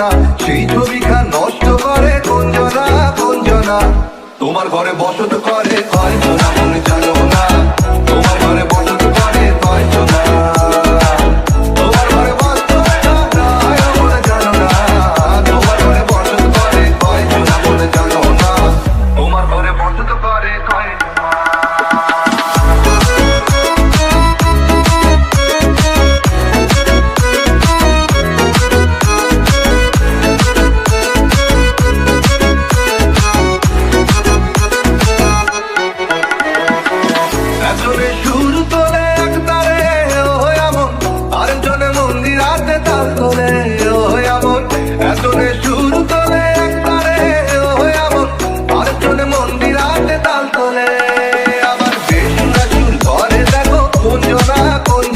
কুঞ্জনা সেই ছবিখান নষ্ট করে কুঞ্জনা কুঞ্জনা তোমার ঘরে বসত করে মনে জানো না। সুর তোলে এক মন্দির হাতে তাল ও এমন একজনে সুর তোলে এক তারে ও এমন আরেকজনে মন্দির হাতে তাল তোলে। আবার বেশুরা সুর দেখো কুঞ্জনা বেশুরা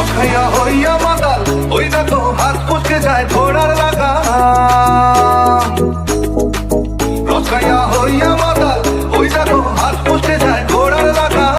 রখাইয়া হইয়া মাতাল ওই দেখো হাত পুষকে যায় ঘোড়ার লাগা রস খাইয়া হইয়া